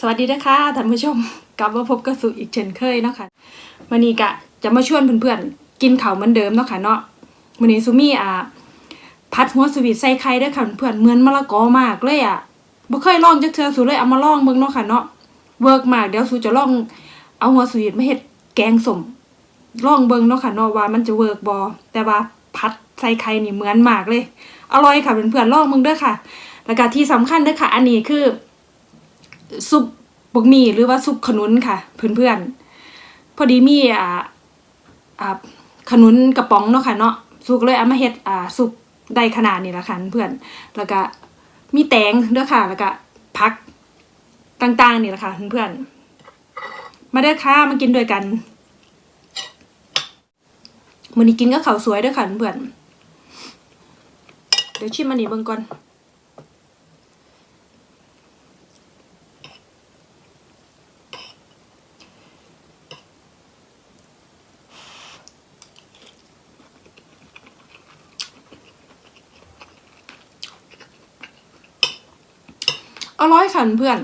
สวัสดีนะคะท่านผู้ชมกลับมาพบกับสุอีกเช่นเคยเนาะค่ะวันนี้กะจะมาชวนเพื่อนๆกินข้าวเหมือนเดิมเนาะค่ะเนาะวันนี้ซูมี่อะพัดหัวสวีทใส่ไข่ด้วยค่ะเพื่อนเหมือนมะละกอมากเลยอะบ่เคยลองจักเทือสูเลยเอามาลองเบิ่งเนาะค่ะเนาะเวิร์กมากเดี๋ยวสูจะลองเอาหัวสวีทมาเฮ็ดแกงสมลองเบิ่งเนาะค่ะเนาะว่ามันจะเวิร์กบ่แต่ว่าพัดใส่ไข่นี่เหมือนมากเลย อร่อยค่ะเพื่อนๆลองเบิ่งเด้อค่ะ แล้วก็ที่สำคัญเด้อค่ะ อันนี้คือ ซุปบุกหมี่หรือว่าซุปขนุนค่ะ เพื่อนๆ พอดีมีอ่าอ่าขนุนกระป๋องเนาะค่ะเนาะสุกเลยเอามาเฮ็ดอ่าซุปได้ขนาดนี้ละค่ะเพื่อนแล้วก็มีแตงด้วยค่ะ แล้วก็พักต่างๆนี่แหละค่ะเพื่อนๆมาเด้อค่ะมากินด้วยกันมื้อนี้กินก็ข้าวสวยด้วยค่ะเพื่อนเดี๋ยวชิมอันนี้เบิ่งก่อน อร่อยค่ะเพื่อน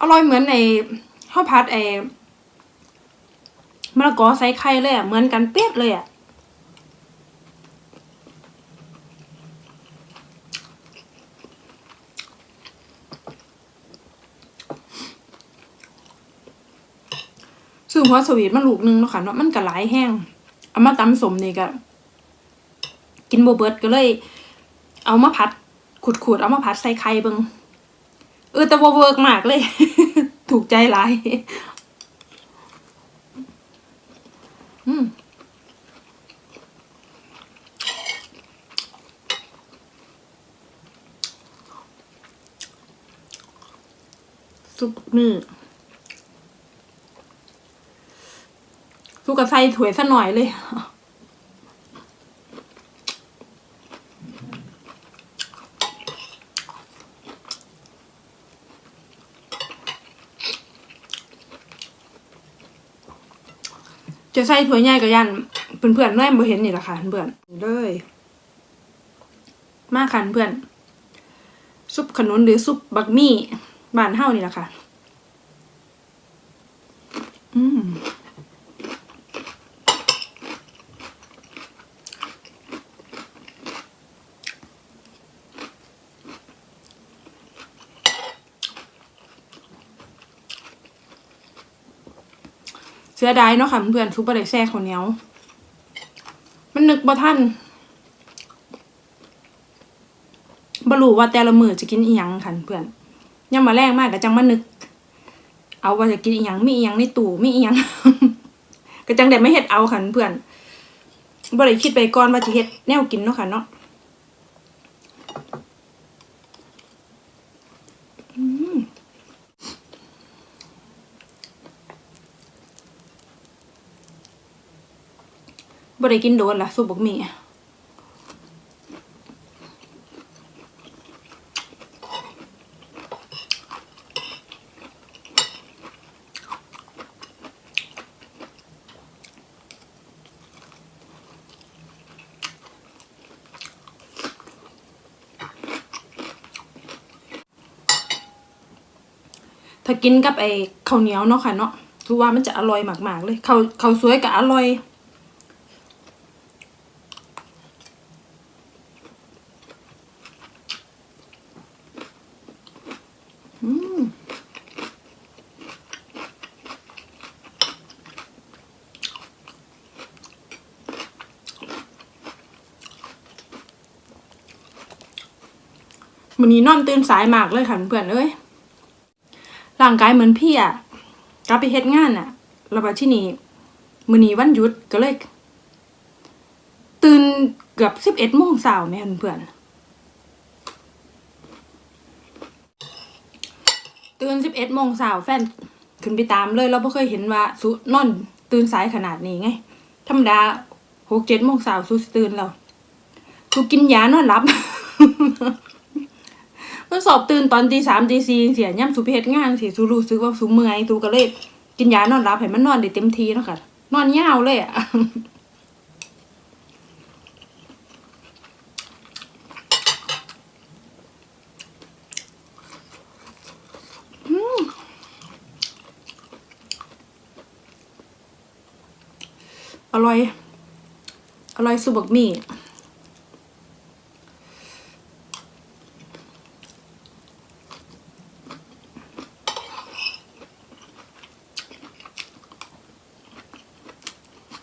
อร่อยเหมือนในข้าวผัดไอ้มะละกอใส่ไข่เลยอะ เหมือนกันเป๊ะเลยอะซึ่งหัวสวีทมันลูกนึงเนาะค่ะเนาะมันก็หลายแห้งเอามาตำสมนี่ก็กินโบเบิร์ตก็เลย เอามาผัดขูดๆเอามาผัดใส่ไข่เบิงเออแต่ว่าเวิร์กมากเลย ถูกใจหลายอืมซุปนี่ซุปกับใส่ถ้วยซะหน่อยเลย จะใส่ถ้วยใหญ่กับยันเพื่อนๆน้อยบ่เห็นนี่แหละค่ะเพื่อนเลย มาค่ะเพื่อนซุปขนุนหรือซุปบักมี่บ้านเฮานี่แหละค่ะ สียดายเนาะค่ะเพื่อนๆซุปบะได้แซ่ข้าวเหนียว มันนึกบ่ทันบ่รู้ว่าแต่ละมื้อจะกินอีหยังค่ะเพื่อนยามมาแรงมากก็จังมานึก เอาว่าจะกินอีหยังมีอีหยังในตู้มีอีหยังก็จังได้ไม่เฮ็ดเอาค่ะเพื่อนบ่ได้คิดไปก่อนว่าจะเฮ็ดแนวกินเนาะค่ะเนาะ บ่ได้กินโดนล่ะซุปบักหมี่ถ้ากินกับไอ้ข้าวเหนียวเนาะค่ะเนาะคือว่ามันจะอร่อยมากๆเลยข้าวข้าวสวยก็อร่อย วันนี้นอนตื่นสายมากเลยค่ะเพื่อนเอ้ยร่างกายเหมือนพี่อะกลับไปเฮ็ดงานอะแล้วบัดที่นี่มื้อนี้วันหยุดก็เลย ตื่นเกือบสิบเอ็ดโมงเช้าแม่เพื่อนตื่นสิบเอ็ดโมงเช้าแฟนขึ้นไปตามเลยเราไม่เคยเห็นว่าสุนอนตื่นสายขนาดนี้ไง ธรรมดาหกเจ็ดโมงเช้าสุสตื่นแล้วสุกินยานอนหลับ มัสอบตื่นตอนตีสามตีสี่เสียย่ำสูเพชรงานสียสูรู้สึกว่าสูเมื่อยสูก็เลยกินยานอนรับให้มันนอนได้เต็มทีเนาะค่ะ นอนยาวเลยอะอร่อย อร่อยสุบักมี่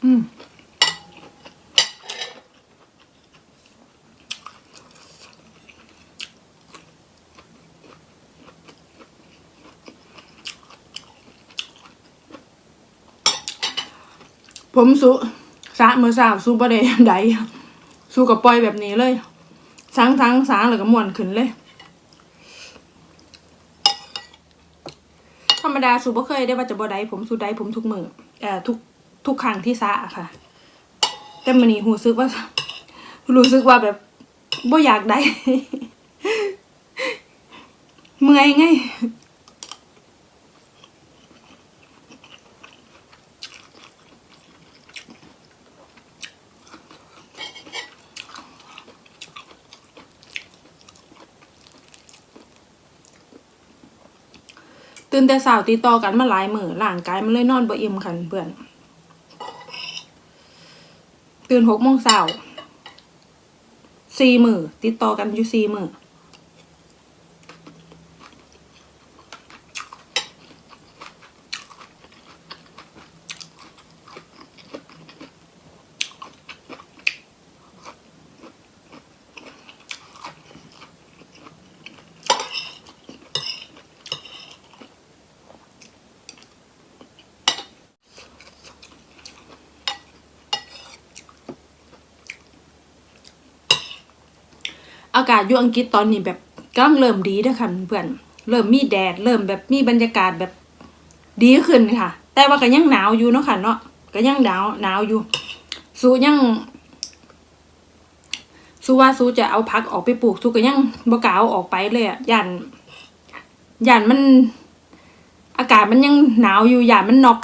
อืมผมสู้สาเมื่อสาวสู้ประเดใดสู้กับปล่อยแบบนี้เลยสังสังสางแล้วก็ม่วนขึ้นเลย ธรรมดาสูบ่เคยได้ว่าจะบ่ได้ผมสู้ได้ผมทุกมือเอ่อทุก ทุกครั้งที่สาอะค่ะ แต่มันนี่รู้สึกว่า รู้สึกว่าแบบบ่อยากได้ เมื่อยไงตื่นแต่เช้าติดต่อกันมาหลายมื้อร่างกายมันเลยนอนบ่อิ่มคันเพื่อน ตื่นหกโมงเช้าสี่มือติดต่อกันอยู่สี่มือ อากาศอยู่อังกฤษตอนนี้แบบกำลังเริ่มดีด้อค่ะเพื่อนเริ่มมีแดด เริ่มแบบมีบรรยากาศแบบดีขึ้นค่ะ แต่ว่าก็ยังหนาวอยู่เนาะค่ะเนาะก็ยังหนาวหนาวอยู่ สู้ยังสู้ว่าสู้จะเอาพักออกไปปลูกสู้ก็ยังบกาเออกไปเลยอะย่านย่านมัน อากาศมันยังหนาวอยู่ย่านมันนอก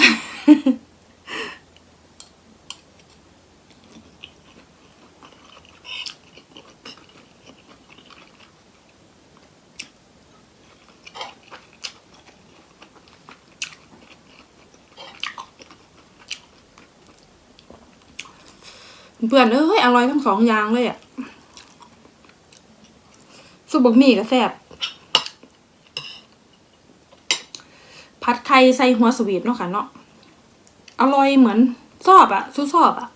เพื่อนเอ้ยอร่อยทั้งสองอย่างเลยอะซุบะหมี่ก็แซ่บผัดไข่ใส่หัวสวีทเนาะค่ะเนาะอร่อยเหมือนซอบอะสู้ซอบอะ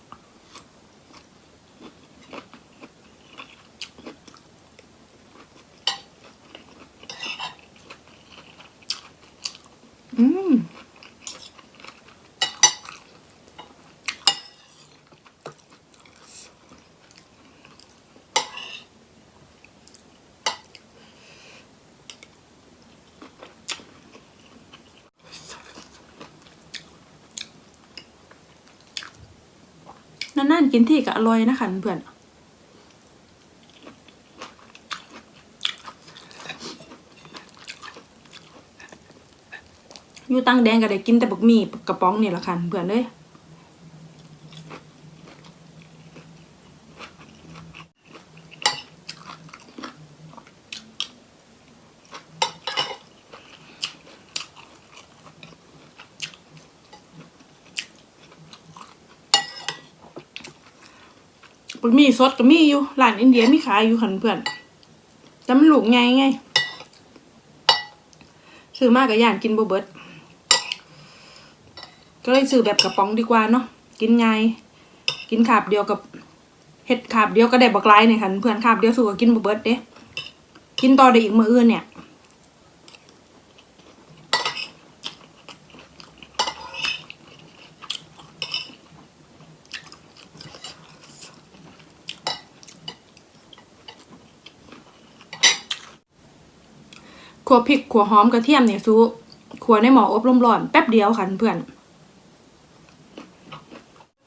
อืม นานๆกินที่ก็อร่อยนะคะเพื่อนอยู่ตังแดงก็ได้กินแต่บักมี่กระป๋องนี่แหละค่ะเพื่อนเลย บักหมี่สดก็มีอยู่ร้านอินเดียมีขายอยู่ค่ะเพื่อนแต่มันลูกไงไงซื้อมากกับย่านกินบ่เบิดก็เลยซื้อแบบกระป๋องดีกว่าเนาะกินไงกินขาบเดียวกับเห็ดขาบเดียวก็ได้บักไลายเนี่ยค่ะเพื่อนขาบเดียวสู้กับกินบ่เบิดเด้กินต่อได้อีกมื้ออื่นเนี่ย ขัวพริกขัวหอมกระเทียมเนี่ยซูขัวในหม้ออบลมร้อนแป๊บเดียวค่ะเพื่อน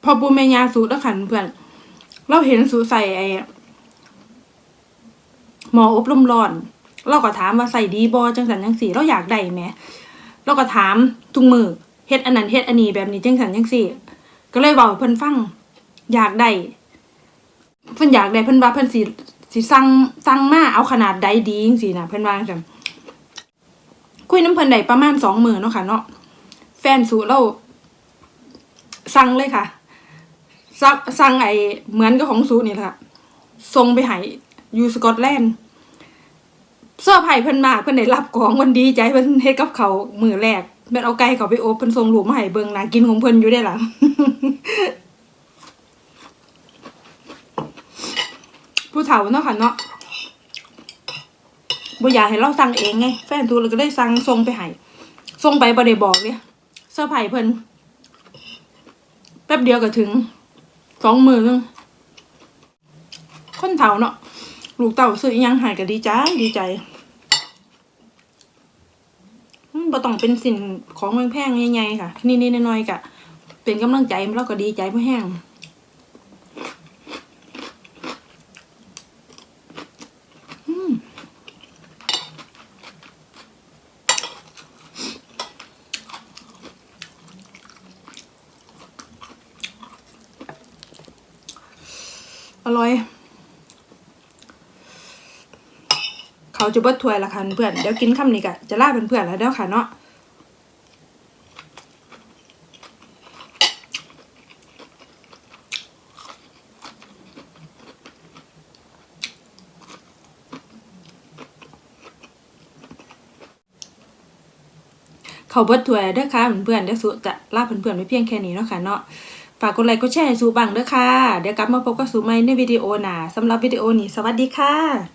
พอปูเมยาสูตรแล้วค่ะเพื่อน เราเห็นสูใส่ไอหม้ออบลมร้อน เราก็ถามว่าใส่ดีบอจังสันจังสีเราอยากได้ไหมเราก็ถามทุกมือเฮ็ดอันนั้นเฮ็ดอันนี้แบบนี้จังสันจังสีก็เลยบอกเพิ่นฟังอยากได้เพิ่นอยากได้เพิ่นว่าเพิ่นสิสิสั่งสั่งมาเอาขนาดใดดีจังซี่นะเพิ่นว่าจัง คุยน้ำเพลินได้ประมาณสองหมื่นเนาะค่ะเนาะแฟนสูเราสั่งเลยค่ะสั่งสั่งไอเหมือนกับของซูนี่แหละส่งไปให้อยู่สกอตแลนด์เสื้อร์ไผ่เพิ่นมาเพิ่นได้รับของวันดีใจเพิ่นเฮ็ดกับเขาวมือแรกแม่นเอาไก่เขาไปโอบเพิ่นส่งรูมาให้เบิ่งนากินของเพิ่นอยู่ได้ล่ะผู้เฒ่าเนาะค่ะเนาะ บ่อยากให้เราสั่งเองไงแฟนทูเลยก็ได้สั่งส่งไปให้ส่งไปบ่ได้บอกเนี่ยเสื้อร์ไผ่เพิ่นแป๊บเดียวก็ถึงสองมือนึงคนเฒ่าเนาะลูกเต่าซื้ออยังหายก็ดีใจดีใจบ่ต้องเป็นสิ่งของแพงๆใหญ่ๆค่ะนี่ๆน้อยๆก็เป็นกำลังใจเราก็ดีใจบ่แห้ง ร่อย เขาจะเบิดถ้วยละค่ะเพื่อนเดี๋ยวกินคำนี้กะจะล่าเพื่อนๆแล้วเด้อค่ะเนาะเขาเบิดถ้วยเด้อค่ะเพื่อนๆเดี๋ยวสุจะลาเพื่อนๆไปเพียงแค่นี้เนาะค่ะเนาะ ฝากกดไลค์กดแชร์ให้สูบังด้วยค่ะ เดี๋ยวกลับมาพบกับสูใหม่ในวิดีโอหนาสำหรับวิดีโอนี้สวัสดีค่ะ